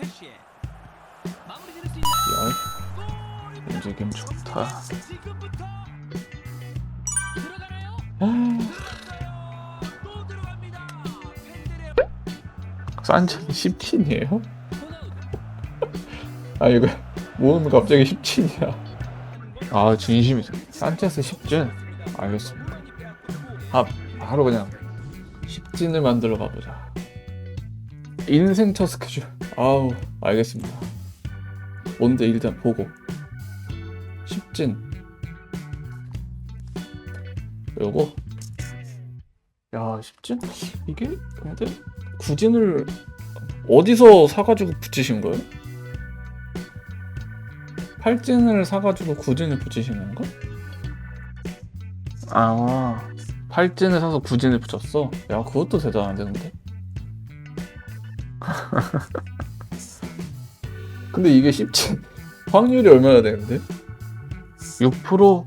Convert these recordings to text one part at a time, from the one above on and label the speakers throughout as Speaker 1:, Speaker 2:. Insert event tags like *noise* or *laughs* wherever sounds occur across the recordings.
Speaker 1: 캐시에 마무리 지을 수 있나요?
Speaker 2: 야,
Speaker 1: 골!
Speaker 2: 움직임 좋다.
Speaker 1: 지금부터 들어가나요?
Speaker 2: 아,
Speaker 1: 들어갔어요. 또 들어갑니다. 팬들의
Speaker 2: 산체는 10틴이에요?
Speaker 1: 호나우두.
Speaker 2: 아 이거 뭔 갑자기 10틴이야? 아 진심이죠. 산체스 10진 알겠습니다. 아 바로 그냥 10진을 만들어 가보자. 인생 첫 스케줄. 아우 알겠습니다. 뭔데 일단 보고 10진. 요거. 야 10진? 이게 근데 구진을 어디서 사가지고 붙이신 거예요? 팔진을 사가지고 구진을 붙이시는 거? 아, 팔진을 사서 구진을 붙였어? 야, 그것도 대단한데, 근데? *laughs* 근데 이게 10진 *laughs* 확률이 얼마나 되는데? 6%?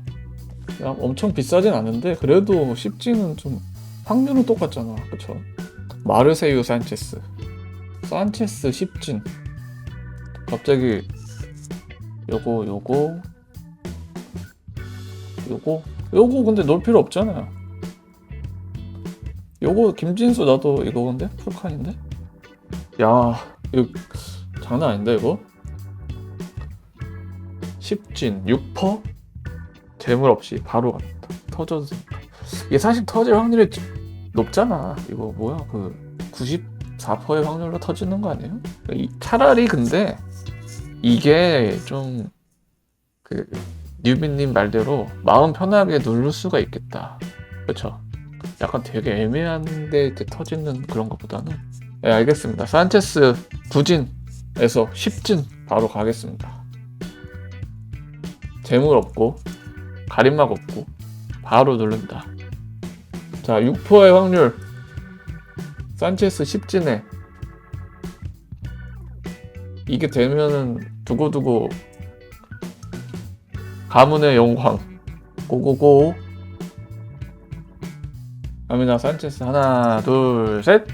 Speaker 2: 야, 엄청 비싸진 않은데, 그래도 10진은 좀 확률은 똑같잖아, 그쵸? 마르세유 산체스. 산체스 10진. 갑자기 요거 요거 요거 요거 근데 넣을 필요 없잖아요. 요거 김진수 나도 이거 근데 풀칸인데? 야 이거 장난 아닌데 이거? 10진 6퍼? 재물 없이 바로 갔다 터져서 이게 사실 터질 확률이 높잖아 이거 뭐야 그 94%의 확률로 터지는 거 아니에요? 이- 차라리 근데 이게 좀 그 뉴비님 말대로 마음 편하게 누를 수가 있겠다. 그렇죠? 약간 되게 애매한데 이렇게 터지는 그런 것보다는 네, 알겠습니다. 산체스 9진에서 10진 바로 가겠습니다. 재물 없고 가림막 없고 바로 누릅니다. 자, 6%의 확률. 산체스 10진에. 이게 되면은 두고두고 가문의 영광. 고고고. 아미나 산체스 하나 둘 셋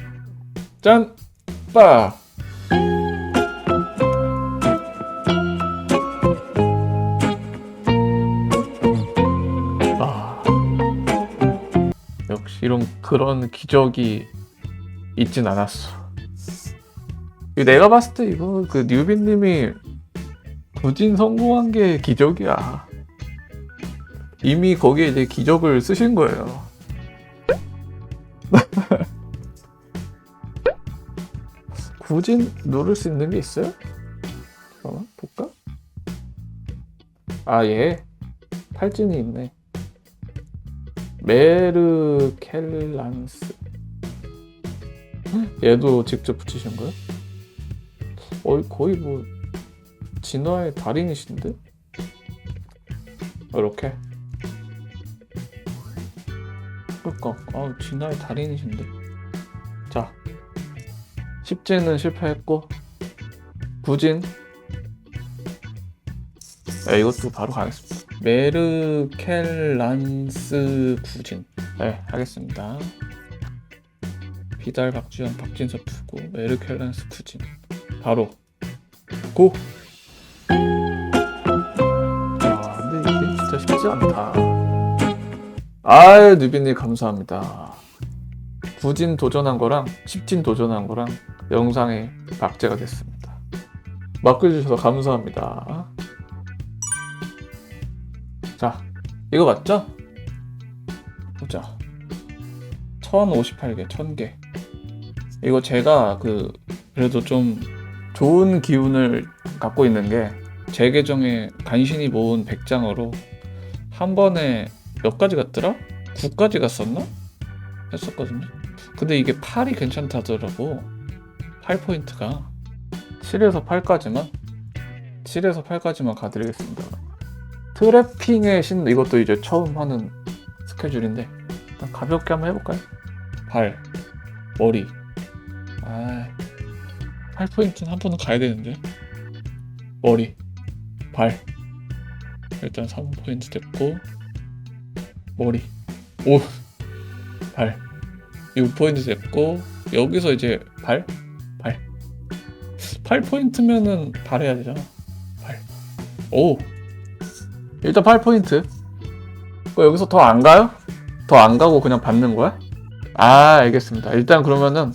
Speaker 2: 짠! 빠! 역시 이런 그런 기적이 있진 않았어 내가 봤을 때 이거 그 뉴빈님이 구진 성공한 게 기적이야. 이미 거기에 이제 기적을 쓰신 거예요. *laughs* 구진 누를 수 있는 게 있어요? 잠깐만 볼까? 아 예, 팔진이 있네. 메르켈란스. 얘도 직접 붙이신 거예요? 어, 거의 뭐 진화의 달인이신데? 이렇게 그니까 아 진화의 달인이신데 자 10진은 실패했고 9진 네, 이것도 바로 가겠습니다 메르켈란스 9진 네 하겠습니다 비달 박주현 박진섭 투고 메르켈란스 9진 바로 고! 아, 근데 이게 진짜 쉽지 않다. 아유, 뉴비님 감사합니다. 구진 도전한 거랑 10진 도전한 거랑 영상에 박제가 됐습니다. 맡겨주셔서 감사합니다. 이거 맞죠? 보자. 1058개, 1000개. 이거 제가 그, 그래도 좀 좋은 기운을 갖고 있는 게 제 계정에 간신히 모은 100장으로 한 번에 몇 가지 갔더라? 9가지 갔었나? 했었거든요. 근데 이게 8이 괜찮다더라고. 8포인트가. 7에서 8까지만? 7에서 8까지만 가드리겠습니다. 트래핑의 신, 이것도 이제 처음 하는 스케줄인데, 일단 가볍게 한번 해볼까요? 발, 머리. 아, 8포인트는 한 번은 가야 되는데. 머리, 발. 일단 3포인트 됐고, 머리, 오, 발. 6포인트 됐고, 여기서 이제 발, 발. 8포인트면은 발 해야 되잖아 8 오! 일단 8포인트 그 여기서 더 안 가요? 더 안 가고 그냥 받는 거야? 아 알겠습니다 일단 그러면은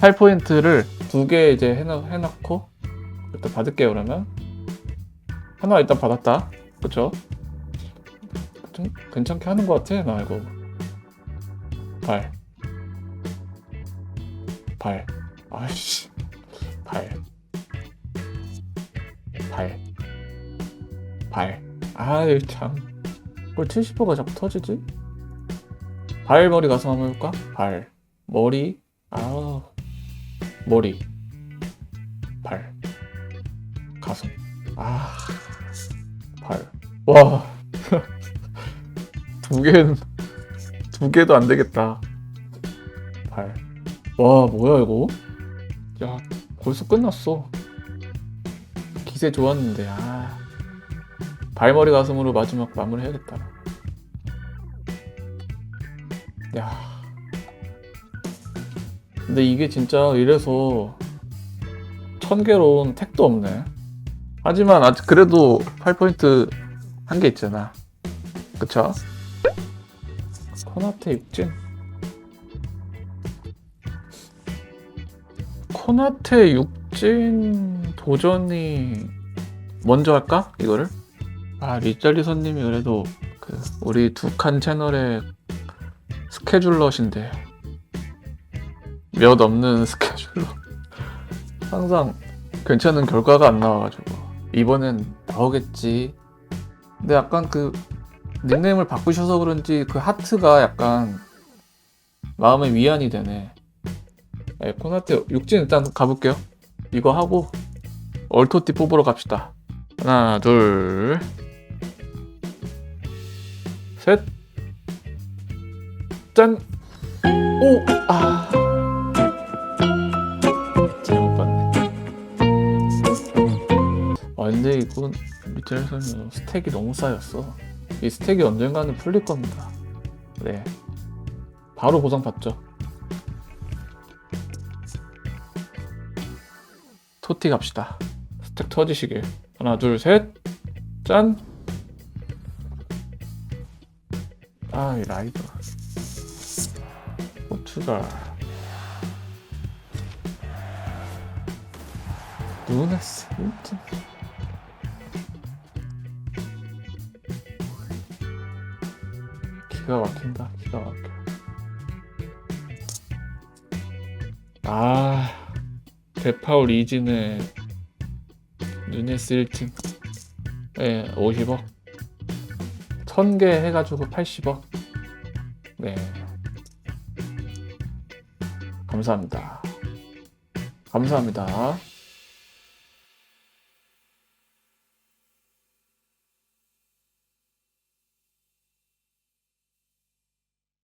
Speaker 2: 8포인트를 두 개 이제 해놔, 해놓고 일단 받을게요 그러면 하나 일단 받았다 그쵸? 좀 괜찮게 하는 것 같아 나 이거 발 발. 아이씨. 발. 발. 발. 아이, 참. 뭘 70%가 자꾸 터지지? 발 머리 가서 한번 해볼까? 발. 머리. 아우. 머리. 발. 가슴. 아. 발. 와. *laughs* 두 개는, 두 개도 안 되겠다. 발. 와 뭐야 이거? 야 벌써 끝났어. 기세 좋았는데 아 발머리 가슴으로 마지막 마무리 해야겠다. 야 근데 이게 진짜 이래서 천 개로는 택도 없네. 하지만 아직 그래도 8포인트 한 개 있잖아. 그쵸? 코나테 육진 코나테 육진 도전이 먼저 할까? 이거를? 아 리잘리선님이 그래도 그 우리 두 칸 채널의 스케줄러신데 몇 없는 *laughs* 스케줄러 항상 괜찮은 결과가 안 나와가지고 이번엔 나오겠지 근데 약간 그 닉네임을 바꾸셔서 그런지 그 하트가 약간 마음의 위안이 되네 네, 코나테 육진 일단 가볼게요. 이거 하고 얼토티 뽑으러 갑시다. 하나, 둘, 셋, 짠. 오, 아, 잘못 봤네. 아 근데 이건 밑에서는 스택이 너무 쌓였어. 이 스택이 언젠가는 풀릴 겁니다. 네, 바로 보상 받죠. 토티 갑시다. 스택 터지시길. 하나, 둘, 셋. 짠. 아, 이 라이더. 고추가. 누네스. 일진. 기가 막힌다. 기가 막혀. 아. 데파울 이진의 누네스 1팀 네 50억 1000개 해가지고 80억 네. 감사합니다. 감사합니다